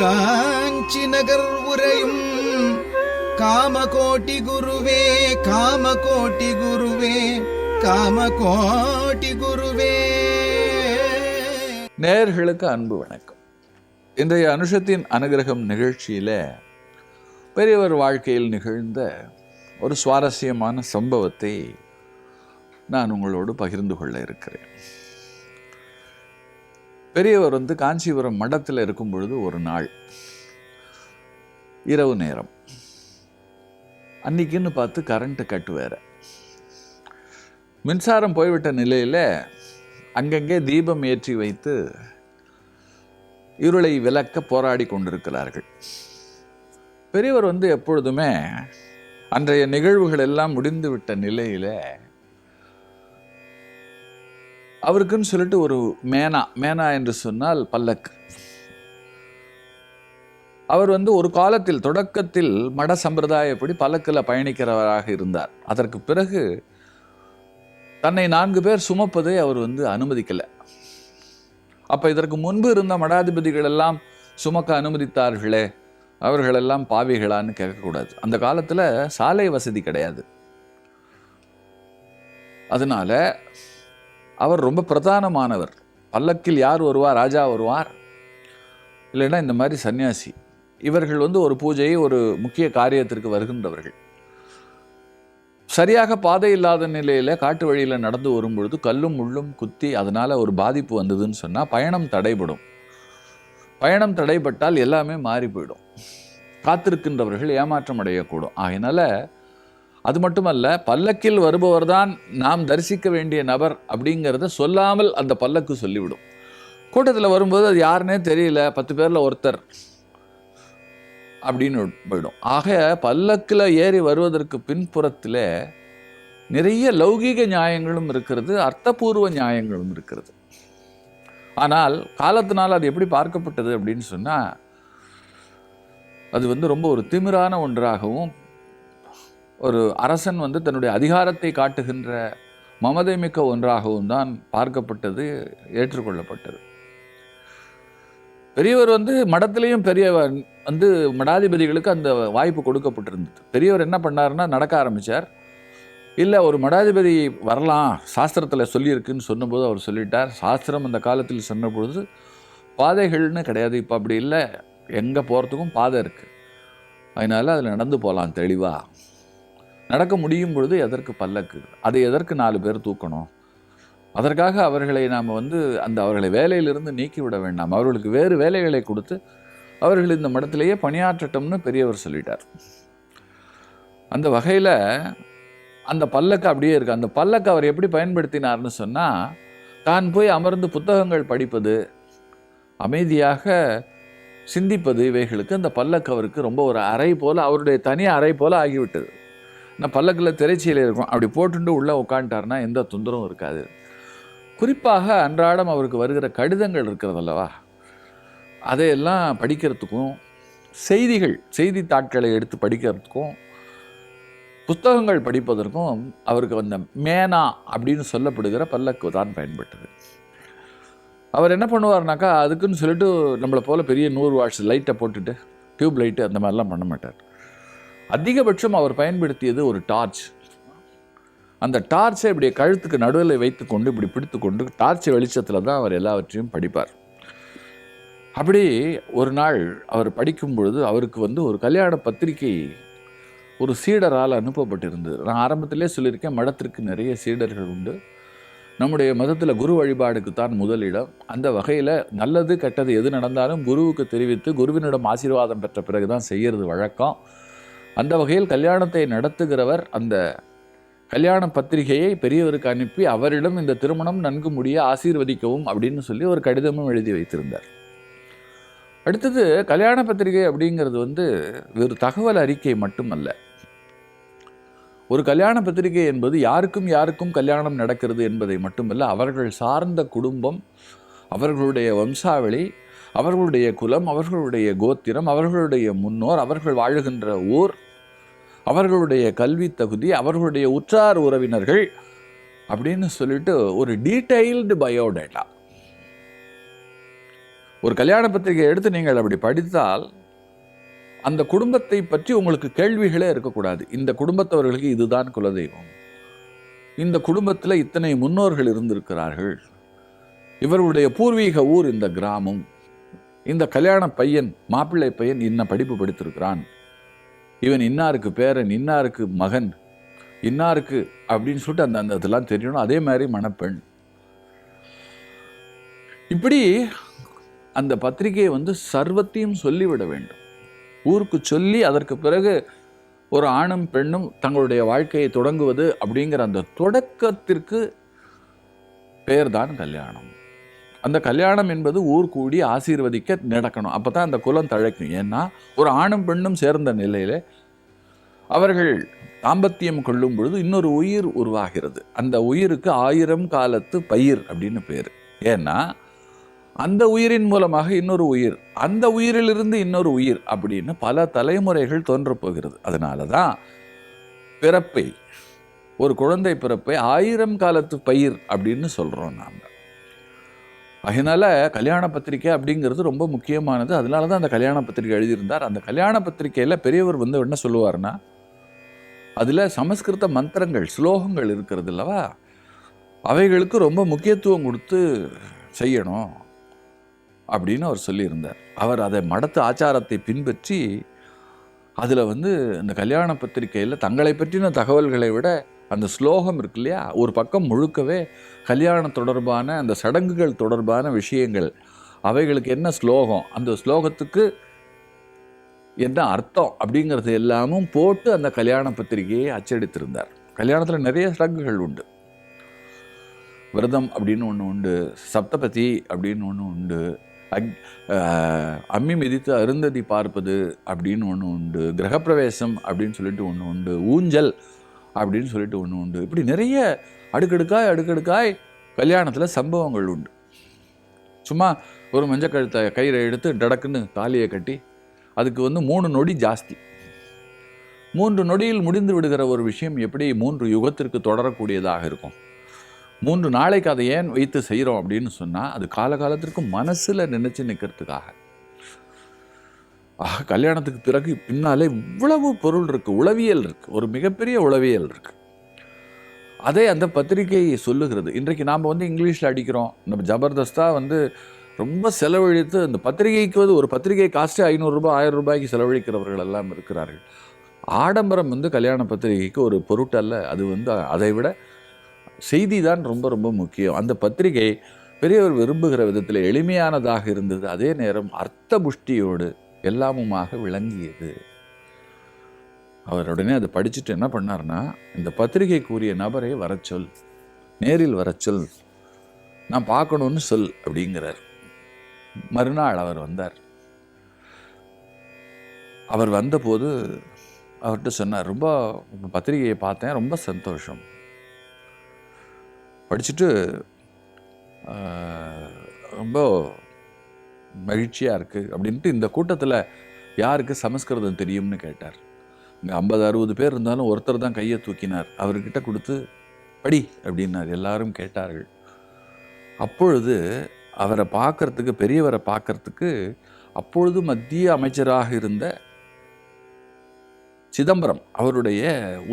காஞ்சி நகர் உரையும் காமகோட்டி குருவே காமகோட்டி குருவே காமகோட்டி குருவே. நேர்களுக்கு அன்பு வணக்கம். இன்றைய அனுஷத்தின் அனுகிரகம் நிகழ்ச்சியில பெரியவர் வாழ்க்கையில் நிகழ்ந்த ஒரு சுவாரஸ்யமான சம்பவத்தை நான் உங்களோடு பகிர்ந்து கொள்ள இருக்கிறேன். பெரியவர் வந்து காஞ்சிபுரம் மடத்தில் இருக்கும் பொழுது ஒரு நாள் இரவு நேரம். அன்னைக்குன்னு பார்த்து கரண்ட்டு கட்டு வேற மின்சாரம் போய்விட்ட நிலையில் அங்கங்கே தீபம் ஏற்றி வைத்து இருளை விளக்க போராடி கொண்டிருக்கிறார்கள். பெரியவர் வந்து எப்பொழுதுமே அன்றைய நிகழ்வுகள் எல்லாம் முடிந்து விட்ட நிலையில அவருக்குன்னு சொல்லிட்டு ஒரு மேனா மேனா என்று சொன்னால் பல்லக்கு அவர் வந்து ஒரு காலத்தில் தொடக்கத்தில் மட சம்பிரதாயப்படி பல்லக்கில் பயணிக்கிறவராக இருந்தார். அதற்கு பிறகு தன்னை நான்கு பேர் சுமப்பதை அவர் வந்து அனுமதிக்கல. அப்ப இதற்கு முன்பு இருந்த மடாதிபதிகள் எல்லாம் சுமக்க அனுமதித்தார்களே அவர்களெல்லாம் பாவிகளான்னு கேட்கக்கூடாது. அந்த காலத்துல சாலை வசதி கிடையாது. அதனால அவர் ரொம்ப பிரதானமானவர். பல்லக்கில் யார் வருவார் ராஜா வருவார் இல்லைன்னா இந்த மாதிரி சன்னியாசி. இவர்கள் வந்து ஒரு பூஜையை ஒரு முக்கிய காரியத்திற்கு வருகின்றவர்கள். சரியாக பாதை இல்லாத நிலையில் காட்டு வழியில் நடந்து வரும்பொழுது கல்லும் முள்ளும் குத்தி அதனால் ஒரு பாதிப்பு வந்ததுன்னு சொன்னால் பயணம் தடைபடும். பயணம் தடைபட்டால் எல்லாமே மாறி போயிடும். காத்திருக்கின்றவர்கள் ஏமாற்றம் அடையக்கூடும். ஆகினால அது மட்டுமல்ல பல்லக்கில் வருபவர் தான் நாம் தரிசிக்க வேண்டிய நபர் அப்படிங்கிறத சொல்லாமல் அந்த பல்லக்கு சொல்லிவிடும். கூட்டத்தில் வரும்போது அது யாருன்னே தெரியல. பத்து பேரில் ஒருத்தர் அப்படின்னு போயிடும். ஆக பல்லக்கில் ஏறி வருவதற்கு பின்புறத்தில் நிறைய லௌகீக நியாயங்களும் இருக்கிறது அர்த்தபூர்வ நியாயங்களும் இருக்கிறது. ஆனால் காலத்தினால் அது எப்படி பார்க்கப்பட்டது அப்படின்னு சொன்னால் அது வந்து ரொம்ப ஒரு திமிரான ஒன்றாகவும் ஒரு அரசன் வந்து தன்னுடைய அதிகாரத்தை காட்டுகின்ற மமதை மிக்க ஒன்றாகவும் தான் பார்க்கப்பட்டது ஏற்றுக்கொள்ளப்பட்டது. பெரியவர் வந்து மடத்திலையும் பெரியவர் வந்து மடாதிபதிகளுக்கு அந்த வாய்ப்பு கொடுக்கப்பட்டிருந்தது. பெரியவர் என்ன பண்ணாருன்னா நடக்க ஆரம்பித்தார் இல்லை ஒரு மடாதிபதி வரலாம் சாஸ்திரத்தில் சொல்லியிருக்குன்னு சொன்னபோது அவர் சொல்லிட்டார். சாஸ்திரம் அந்த காலத்தில் சொன்னபொழுது பாதைகள்னு கிடையாது இப்போ அப்படி இல்லை. எங்கே போகிறதுக்கும் பாதை இருக்குது அதனால் அதில் நடந்து போகலாம் தெளிவாக நடக்க முடியும் பொழுது எதற்கு பல்லக்கு? அதை எதற்கு நாலு பேர் தூக்கணும்? அதற்காக அவர்களை நாம் வந்து அந்த அவர்களை வேலையிலிருந்து நீக்கிவிட வேண்டாம். அவர்களுக்கு வேறு வேலைகளை கொடுத்து அவர்கள் இந்த மடத்திலேயே பணியாற்றட்டும்னு பெரியவர் சொல்லிட்டார். அந்த வகையில் அந்த பல்லக்கு அப்படியே இருக்கு. அந்த பல்லக்கு அவர் எப்படி பயன்படுத்தினார்னு சொன்னால் தான் போய் அமர்ந்து புத்தகங்கள் படிப்பது அமைதியாக சிந்திப்பது இவைகளுக்கு அந்த பல்லக்கு அவருக்கு ரொம்ப ஒரு அறை போல் அவருடைய தனி அறை போல் ஆகிவிட்டது. நான் பல்லக்கில் திரைச்சியில் இருக்கும். அப்படி போட்டுட்டு உள்ளே உட்காந்துட்டாருன்னா எந்த தொந்தரவும் இருக்காது. குறிப்பாக அன்றாடம் அவருக்கு வருகிற கடிதங்கள் இருக்கிறதல்லவா? அதையெல்லாம் படிக்கிறதுக்கும் செய்திகள் செய்தித்தாட்களை எடுத்து படிக்கிறதுக்கும் புத்தகங்கள் படிப்பதற்கும் அவருக்கு வந்த மேனா அப்படின்னு சொல்லப்படுகிற பல்லக்கு தான் பயன்பட்டது. அவர் என்ன பண்ணுவார்னாக்கா அதுக்குன்னு சொல்லிட்டு நம்மளை போல் பெரிய நூறு வாட்ஸ் லைட்டை போட்டுட்டு டியூப் லைட்டு அந்த மாதிரிலாம் பண்ண மாட்டார். அதிகபட்சம் அவர் பயன்படுத்தியது ஒரு டார்ச். அந்த டார்ச்சை இப்படி கழுத்துக்கு நடுவில் வைத்து கொண்டு இப்படி பிடித்து கொண்டு டார்ச் வெளிச்சத்தில் தான் அவர் எல்லாவற்றையும் படிப்பார். அப்படி ஒரு நாள் அவர் படிக்கும் பொழுது அவருக்கு வந்து ஒரு கல்யாண பத்திரிகை ஒரு சீடரால் அனுப்பப்பட்டிருந்தது. நான் ஆரம்பத்திலே சொல்லியிருக்கேன் மடத்திற்கு நிறைய சீடர்கள் உண்டு. நம்முடைய மதத்தில் குரு வழிபாடுக்கு தான் முதலிடம். அந்த வகையில் நல்லது கெட்டது எது நடந்தாலும் குருவுக்கு தெரிவித்து குருவினிடம் ஆசீர்வாதம் பெற்ற பிறகு தான் செய்கிறது வழக்கம். அந்த வகையில் கல்யாணத்தை நடத்துகிறவர் அந்த கல்யாண பத்திரிகையை பெரியவருக்கு அனுப்பி அவரிடம் இந்த திருமணம் நன்கு முடிய ஆசீர்வதிக்கவும் அப்படின்னு சொல்லி ஒரு கடிதமும் எழுதி வைத்திருந்தார். அடுத்தது கல்யாண பத்திரிகை அப்படிங்கிறது வந்து ஒரு தகவல் அறிக்கை மட்டுமல்ல. ஒரு கல்யாண பத்திரிகை என்பது யாருக்கும் யாருக்கும் கல்யாணம் நடக்கிறது என்பதை மட்டுமல்ல அவர்கள் சார்ந்த குடும்பம் அவர்களுடைய வம்சாவளி அவர்களுடைய குலம் அவர்களுடைய கோத்திரம் அவர்களுடைய முன்னோர் அவர்கள் வாழுகின்ற ஊர் அவர்களுடைய கல்வி தகுதி அவர்களுடைய உற்றார் உறவினர்கள் அப்படின்னு சொல்லிட்டு ஒரு டீட்டெயில்டு பயோடேட்டா ஒரு கல்யாண பத்திரிகை எடுத்து நீங்கள் அப்படி படித்தால் அந்த குடும்பத்தை பற்றி உங்களுக்கு கேள்விகளே இருக்கக்கூடாது. இந்த குடும்பத்தவர்களுக்கு இதுதான் குலதெய்வம். இந்த குடும்பத்தில் இத்தனை முன்னோர்கள் இருந்திருக்கிறார்கள். இவர்களுடைய பூர்வீக ஊர் இந்த கிராமம். இந்த கல்யாண பையன் மாப்பிள்ளை பையன் இன்ன படிப்பு படித்திருக்கிறான். இவன் இன்னாருக்கு பேரன் இன்னாருக்கு மகன் இன்னாருக்கு அப்படின்னு சொல்லிட்டு அந்த அந்த இதெல்லாம் தெரியணும். அதே மாதிரி மணப்பெண். இப்படி அந்த பத்திரிகையை வந்து சர்வத்தையும் சொல்லிவிட வேண்டும். ஊருக்கு சொல்லி அதற்கு பிறகு ஒரு ஆணும் பெண்ணும் தங்களுடைய வாழ்க்கையை தொடங்குவது அப்படிங்கிற அந்த தொடக்கத்திற்கு பெயர்தான் கல்யாணம். அந்த கல்யாணம் என்பது ஊர் கூடி ஆசீர்வதிக்க நடக்கணும். அப்போ தான் அந்த குலம் தழைக்கும். ஏன்னா ஒரு ஆணும் பெண்ணும் சேர்ந்த நிலையில் அவர்கள் தாம்பத்தியம் கொள்ளும் பொழுது இன்னொரு உயிர் உருவாகிறது. அந்த உயிருக்கு ஆயிரம் காலத்து பயிர் அப்படின்னு பேர். ஏன்னா அந்த உயிரின் மூலமாக இன்னொரு உயிர் அந்த உயிரிலிருந்து இன்னொரு உயிர் அப்படின்னு பல தலைமுறைகள் தோன்றப் போகிறது. அதனால தான் பிறப்பை ஒரு குழந்தை பிறப்பை ஆயிரம் காலத்து பயிர் அப்படின்னு சொல்கிறோம் நாம். அதனால் கல்யாண பத்திரிக்கை அப்படிங்கிறது ரொம்ப முக்கியமானது. அதனால தான் அந்த கல்யாண பத்திரிக்கை எழுதியிருந்தார். அந்த கல்யாண பத்திரிக்கையில் பெரியவர் வந்து என்ன சொல்லுவார்னா அதில் சமஸ்கிருத மந்திரங்கள் ஸ்லோகங்கள் இருக்கிறது இல்லவா அவைகளுக்கு ரொம்ப முக்கியத்துவம் கொடுத்து செய்யணும். அப்படின்னு அவர் சொல்லியிருந்தார். அவர் அதை மடத்து ஆச்சாரத்தை பின்பற்றி அதில் வந்து இந்த கல்யாண பத்திரிக்கையில் தங்களை பற்றின தகவல்களை விட அந்த ஸ்லோகம் இருக்கு இல்லையா? ஒரு பக்கம் முழுக்கவே கல்யாணம் தொடர்பான அந்த சடங்குகள் தொடர்பான விஷயங்கள் அவைகளுக்கு என்ன ஸ்லோகம்? அந்த ஸ்லோகத்துக்கு என்ன அர்த்தம்? அப்படிங்கிறது எல்லாமும் போட்டு அந்த கல்யாண பத்திரிகையை அச்சடித்திருந்தார். கல்யாணத்தில் நிறைய சடங்குகள் உண்டு. விரதம் அப்படின்னு ஒன்று உண்டு சப்தபதி அப்படின்னு ஒன்று உண்டு அக் அம்மி மிதித்து அருந்ததி பார்ப்பது அப்படின்னு ஒன்று உண்டு கிரகப்பிரவேசம் அப்படின்னு சொல்லிட்டு ஒன்று உண்டு ஊஞ்சல் அப்படின்னு சொல்லிட்டு ஒன்று உண்டு. இப்படி நிறைய அடுக்கடுக்காய் அடுக்கடுக்காய் கல்யாணத்தில் சம்பவங்கள் உண்டு. சும்மா ஒரு மஞ்சள் கழுத்தை கயிறை எடுத்து டடக்குன்னு தாலியை கட்டி அதுக்கு வந்து மூணு நொடி ஜாஸ்தி. மூன்று நொடியில் முடிந்து விடுகிற ஒரு விஷயம் எப்படி மூன்று யுகத்திற்கு தொடரக்கூடியதாக இருக்கும்? மூன்று நாளைக்கு அதை ஏன் வைத்து செய்கிறோம் அப்படின்னு சொன்னால் அது காலகாலத்திற்கு மனசில் நினச்சி நிற்கிறதுக்காக. ஆக கல்யாணத்துக்கு பிறகு பின்னாலே இவ்வளவு பொருள் இருக்குது உளவியல் இருக்குது ஒரு மிகப்பெரிய உளவியல் இருக்குது அதே அந்த பத்திரிகை சொல்லுகிறது. இன்றைக்கு நாம் வந்து இங்கிலீஷில் அடிக்கிறோம். நம்ம ஜபர்தஸ்தாக வந்து ரொம்ப செலவழித்து அந்த பத்திரிகைக்கு வந்து ஒரு பத்திரிகை காஸ்ட்டு ஐநூறுரூபா ஆயிரம் ரூபாய்க்கு செலவழிக்கிறவர்கள் எல்லாம் இருக்கிறார்கள். ஆடம்பரம் வந்து கல்யாண பத்திரிகைக்கு ஒரு பொருட்டல்ல. அது வந்து அதை விட செய்தி தான் ரொம்ப ரொம்ப முக்கியம். அந்த பத்திரிகை பெரியவர் விரும்புகிற விதத்தில் எளிமையானதாக இருந்தது. அதே நேரம் அர்த்த புஷ்டியோடு எல்லாமுமாக விளங்கியது. அவர் உடனே அதை படிச்சுட்டு என்ன பண்ணார்னா இந்த பத்திரிகைக்குரிய நபரை வரச்சொல் நேரில் வரச்சொல் நான் பார்க்கணும்னு சொல் அப்படிங்கிறார். மறுநாள் அவர் வந்தார். அவர் வந்தபோது அவர்கிட்ட சொன்னார் ரொம்ப பத்திரிகையை பார்த்தேன் ரொம்ப சந்தோஷம். படிச்சுட்டு ரொம்ப மகிழ்ச்சியாக இருக்குது அப்படின்ட்டு இந்த கூட்டத்தில் யாருக்கு சமஸ்கிருதம் தெரியும்னு கேட்டார். இங்கே ஐம்பது அறுபது பேர் இருந்தாலும் ஒருத்தர் தான் கையை தூக்கினார். அவர்கிட்ட கொடுத்து படி அப்படின்னார். எல்லாரும் கேட்டார்கள். அப்பொழுது அவரை பார்க்கறதுக்கு பெரியவரை பார்க்கறதுக்கு அப்பொழுது மத்திய அமைச்சராக இருந்த சிதம்பரம் அவருடைய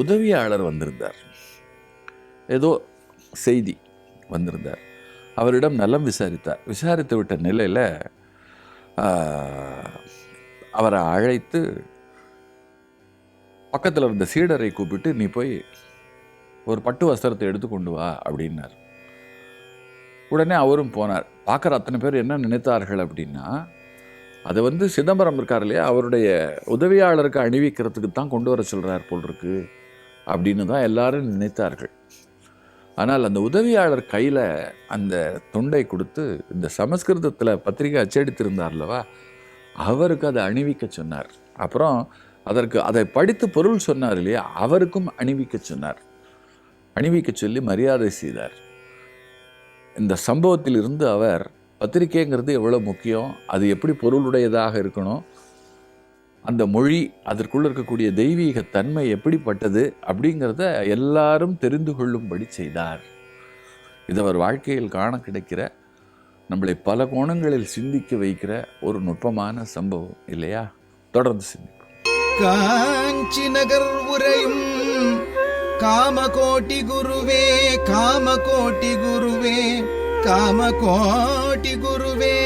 உதவியாளர் வந்திருந்தார். ஏதோ செய்தி வந்திருந்தார். அவரிடம் நலம் விசாரித்தார். விசாரித்து விட்ட நிலையில் அவரை அழைத்து பக்கத்தில் இருந்த சீடரை கூப்பிட்டு நீ போய் ஒரு பட்டு வஸ்திரத்தை எடுத்து கொண்டு வா அப்படின்னார். உடனே அவரும் போனார். பார்க்குற அத்தனை பேர் என்ன நினைத்தார்கள் அப்படின்னா அதை வந்து சிதம்பரம் இருக்கார் இல்லையா அவருடைய உதவியாளருக்கு அணிவிக்கிறதுக்கு தான் கொண்டு வர சொல்கிறார் போல் இருக்கு அப்படின்னு தான் எல்லாரும் நினைத்தார்கள். ஆனால் அந்த உதவியாளர் கையில் அந்த துண்டை கொடுத்து இந்த சமஸ்கிருதத்தில் பத்திரிகை அச்சடித்திருந்தார் அல்லவா அவருக்கு அதை அணிவிக்க சொன்னார். அப்புறம் அதற்கு அதை படித்து பொருள் சொன்னார் இல்லையா? அவருக்கும் அணிவிக்க சொன்னார். அணிவிக்க சொல்லி மரியாதை செய்தார். இந்த சம்பவத்திலிருந்து அவர் பத்திரிக்கைங்கிறது எவ்வளோ முக்கியம்? அது எப்படி பொருளுடையதாக இருக்கணும்? அந்த மொழி அதற்குள்ளே இருக்கக்கூடிய தெய்வீக தன்மை எப்படிப்பட்டது அப்படிங்கிறத எல்லாரும் தெரிந்து கொள்ளும்படி செய்தார். இது அவர் வாழ்க்கையில் காண கிடைக்கிற நம்மளை பல கோணங்களில் சிந்திக்க வைக்கிற ஒரு நுட்பமான சம்பவம் இல்லையா? தொடர்ந்து சிந்திப்போம். காஞ்சி நகர் உரையும் காமகோட்டி குருவே காமகோட்டி குருவே காமகோட்டி குருவே.